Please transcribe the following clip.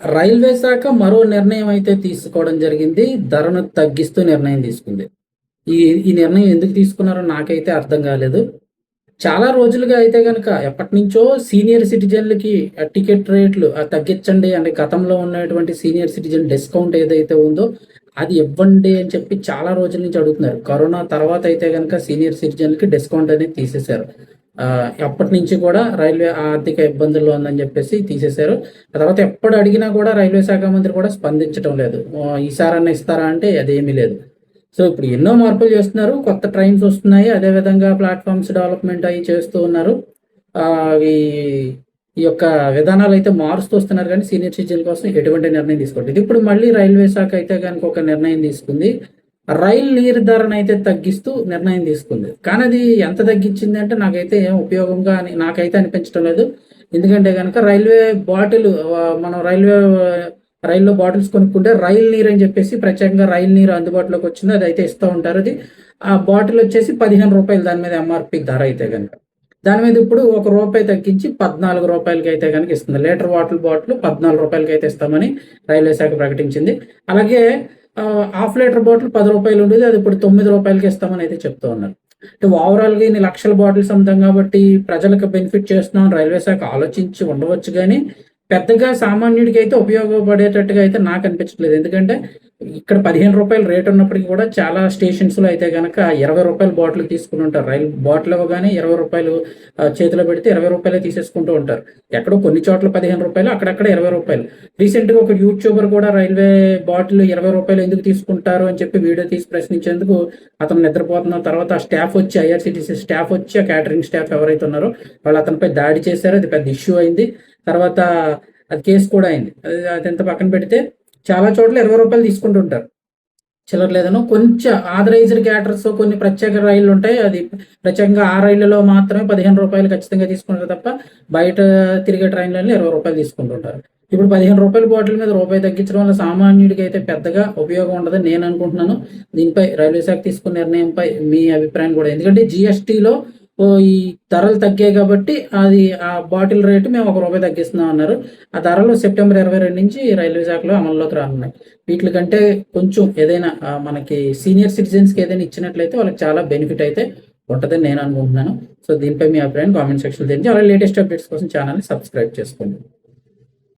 Railway శాఖ మరో నిర్ణయం అయితే తీసుకోవడం జరిగింది. ధరను తగ్గిస్తూ నిర్ణయం తీసుకుంది. ఈ ఈ నిర్ణయం ఎందుకు తీసుకున్నారో నాకైతే అర్థం కాలేదు. చాలా రోజులుగా అయితే కనుక ఎప్పటి నుంచో సీనియర్ సిటిజన్లకి టికెట్ రేట్లు తగ్గించండి అంటే గతంలో ఉన్నటువంటి సీనియర్ సిటిజన్ డిస్కౌంట్ ఏదైతే ఉందో అది ఇవ్వండి అని చెప్పి చాలా రోజుల నుంచి అడుగుతున్నారు. కరోనా తర్వాత అయితే కనుక సీనియర్ సిటిజన్లకి డిస్కౌంట్ అనేది తీసేశారు. అప్పటి నుంచి కూడా రైల్వే ఆర్థిక ఇబ్బందుల్లో ఉందని చెప్పేసి తీసేశారు. ఆ తర్వాత ఎప్పుడు అడిగినా కూడా రైల్వే శాఖ మంత్రి కూడా స్పందించడం లేదు. ఈసారన్నా ఇస్తారా అంటే అదేమీ లేదు. సో ఇప్పుడు ఎన్నో మార్పులు చేస్తున్నారు. కొత్త ట్రైన్స్ వస్తున్నాయి. అదే విధంగా ప్లాట్ఫామ్స్ డెవలప్మెంట్ అవి చేస్తూ ఉన్నారు. అవి ఈ యొక్క విధానాలు అయితే మారుస్తూ వస్తున్నారు. కానీ సీనియర్ సిటిజన్ కోసం ఎటువంటి నిర్ణయం తీసుకోవట్లేదు. ఇప్పుడు మళ్ళీ రైల్వే శాఖ అయితే కనుక ఒక నిర్ణయం తీసుకుంది. రైల్ నీరు ధరను అయితే తగ్గిస్తూ నిర్ణయం తీసుకుంది. కానీ అది ఎంత తగ్గించింది అంటే నాకైతే ఏం ఉపయోగంగా అని నాకైతే అనిపించడం లేదు. ఎందుకంటే కనుక రైల్వే బాటిల్ మనం రైల్వే రైల్లో బాటిల్స్ కొనుక్కుంటే రైల్ నీరు అని చెప్పేసి ప్రత్యేకంగా రైల్ నీరు అందుబాటులోకి వచ్చింది. అది అయితే ఇస్తూ ఉంటారు. అది ఆ బాటిల్ వచ్చేసి పదిహేను రూపాయలు. దాని మీద ఎంఆర్పి ధర అయితే కనుక దాని మీద ఇప్పుడు ఒక రూపాయి తగ్గించి పద్నాలుగు రూపాయలకి అయితే కనుక ఇస్తుంది. లీటర్ వాటర్ బాటిల్ పద్నాలుగు రూపాయలకి అయితే ఇస్తామని రైల్వే శాఖ ప్రకటించింది. అలాగే హాఫ్ లీటర్ బాటిల్ పది రూపాయలు ఉండేది అది ఇప్పుడు తొమ్మిది రూపాయలకి ఇస్తామని అయితే చెప్తూ ఉన్నారు. అంటే ఓవరాల్గా ఇన్ని లక్షల బాటిల్స్ అమ్ముతాం కాబట్టి ప్రజలకు బెనిఫిట్ చేస్తున్నాం రైల్వే శాఖ ఆలోచించి ఉండవచ్చు కానీ పెద్దగా సామాన్యుడికి అయితే ఉపయోగపడేటట్టుగా అయితే నాకు అనిపించట్లేదు. ఎందుకంటే ఇక్కడ పదిహేను రూపాయలు రేట్ ఉన్నప్పటికీ కూడా చాలా స్టేషన్స్లో అయితే కనుక ఇరవై రూపాయల బాటిల్ తీసుకుని ఉంటారు. రైలు బాటిల్ ఇవ్వగానే ఇరవై రూపాయలు చేతిలో పెడితే ఇరవై రూపాయలే తీసేసుకుంటూ ఉంటారు. ఎక్కడో కొన్ని చోట్ల పదిహేను రూపాయలు అక్కడక్కడ ఇరవై రూపాయలు. రీసెంట్గా ఒక యూట్యూబర్ కూడా రైల్వే బాటిల్ ఇరవై రూపాయలు ఎందుకు తీసుకుంటారు అని చెప్పి వీడియో తీసి ప్రశ్నించేందుకు అతను నిద్రపోతున్న తర్వాత ఆ స్టాఫ్ వచ్చి ఐఆర్సిటీసీ స్టాఫ్ వచ్చి ఆ క్యాటరింగ్ స్టాఫ్ ఎవరైతే ఉన్నారో వాళ్ళు అతనిపై దాడి చేశారు. అది పెద్ద ఇష్యూ అయింది. తర్వాత అది కేసు కూడా అయింది. అది అదంతా పక్కన పెడితే చాలా చోట్ల ఇరవై రూపాయలు తీసుకుంటుంటారు. చిల్లర లేదనో కొంచెం ఆథరైజ్డ్ క్యాటర్స్ కొన్ని ప్రత్యేక రైళ్ళు ఉంటాయి. అది ప్రత్యేకంగా ఆ రైళ్ళలో మాత్రమే పదిహేను రూపాయలు ఖచ్చితంగా తీసుకుంటారు తప్ప బయట తిరిగే ట్రైన్లలో ఇరవై రూపాయలు తీసుకుంటుంటారు. ఇప్పుడు పదిహేను రూపాయల బాటిల్ మీద రూపాయి తగ్గించడం వల్ల సామాన్యుడికి అయితే పెద్దగా ఉపయోగం ఉండదని నేను అనుకుంటున్నాను. దీనిపై రైల్వే శాఖ తీసుకున్న నిర్ణయంపై మీ అభిప్రాయం కూడా. ఎందుకంటే జిఎస్టీలో ఈ ధరలు తగ్గాయి కాబట్టి అది ఆ బాటిల్ రేటు మేము ఒక రూపాయి తగ్గిస్తున్నాం అన్నారు. ఆ ధరలు సెప్టెంబర్ ఇరవై రెండు నుంచి రైల్వే శాఖలో అమల్లోకి రానున్నాయి. వీటి కంటే కొంచెం ఏదైనా మనకి సీనియర్ సిటిజన్స్కి ఏదైనా ఇచ్చినట్లయితే వాళ్ళకి చాలా బెనిఫిట్ అయితే ఉంటుందని నేను అనుకుంటున్నాను. సో దీనిపై మీ అభిప్రాయం కామెంట్ సెక్షన్ తెలియజేయండి. అలా లేటెస్ట్ అప్డేట్స్ కోసం ఛానల్ని సబ్స్క్రైబ్ చేసుకోండి.